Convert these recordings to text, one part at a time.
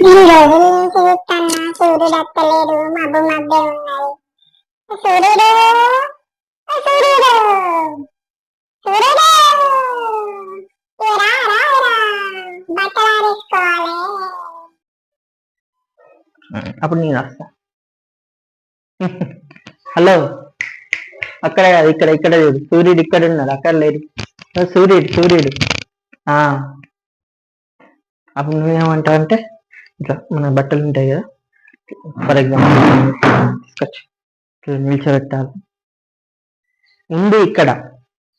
ఇన్ని రోజుల నుంచి చూస్తున్నా సూర్యుడు వస్తలేడు మబ్బు మబ్బే ఉన్నాయి సూర్యుడు సూర్యుడు సూర్యుడు ఇక రా రా బట్టలు ఆరేసుకోవాలి అప్పుడు నేను వస్తా హలో. అక్కడ కాదు ఇక్కడ ఇక్కడ లేదు. సూర్యుడు ఇక్కడ ఉన్నాడు. అక్కడ లేడు సూర్యుడు సూర్యుడు. అప్పుడు నువ్వేమంటావు అంటే ఇట్లా మన బట్టలు ఉంటాయి కదా. ఫర్ ఎగ్జాంపుల్ తీసుకొచ్చి ఇట్లా నిల్చోబెట్టాలి. ఉంది ఇక్కడ.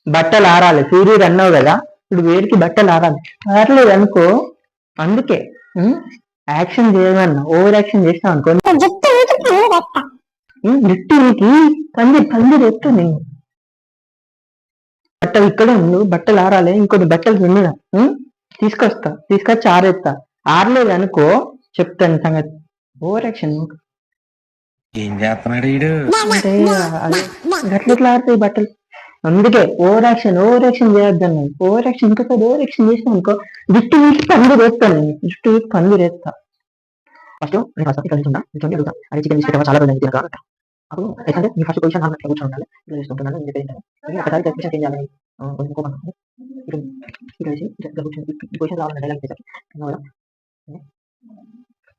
బట్టలు ఆరాలి. సూర్యుడు అన్నావు కదా. ఇప్పుడు వేడికి బట్టలు ఆరాలి. ఆరలేదు అనుకో అందుకే? యాక్షన్ చేయమన్నా ఓవర్ యాక్షన్ చేసినావు అనుకో. జుట్టు ఊకి పనులు పెడతా జుట్టుకి పంది పంది ఎత్తుంది బట్టలు ఇక్కడ ఉండు బట్టలు ఆరాలి. ఇంకొన్ని బట్టలు పిండినా తీసుకొస్తా తీసుకొచ్చి ఆరేస్తా ఆరలేదు అనుకో చెప్తాను సంగతి ఓవర్ యాక్షన్ ఏం చేస్తున్నాడు వీడు అదే గట్లెట్లా ఆడతాయి బట్టలు అందుకే ఓవర్ యాక్షన్ ఓవర్ యాక్షన్ చేయొద్దన్నాను ఓవర్ యాక్షన్ ఇంకోసారి ఓవర్ యాక్షన్ చేసినా అనుకో జుట్టు వీకి పంది రేస్తాను నేను జుట్టు వీకి పంది రేస్తా ఫస్ట్ నేను ఫస్ట్ ఇక్కడ నిల్చొని అడుగుతా అదే చికెన్ తీసుకుంటా చాలా రోజులు అంట అప్పుడు నీ ఫస్ట్ పొజిషన్ కూర్చొని ఉండాలి చేసుకుంటున్నాను నేను చెప్పేది ఒకసారి కొంచెం కోపం. ఇక్కడ ఇక్కడ ఇక్కడ కూర్చొని పొజిషన్ రావాలని డైలాగ్?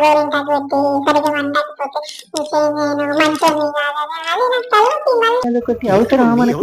ఎందుకు రా గోరింటాకు మంచిగా పెట్టి వండకపోతే నేను మంచోని కాదని అది నాకు తలనొప్పి మళ్ళీ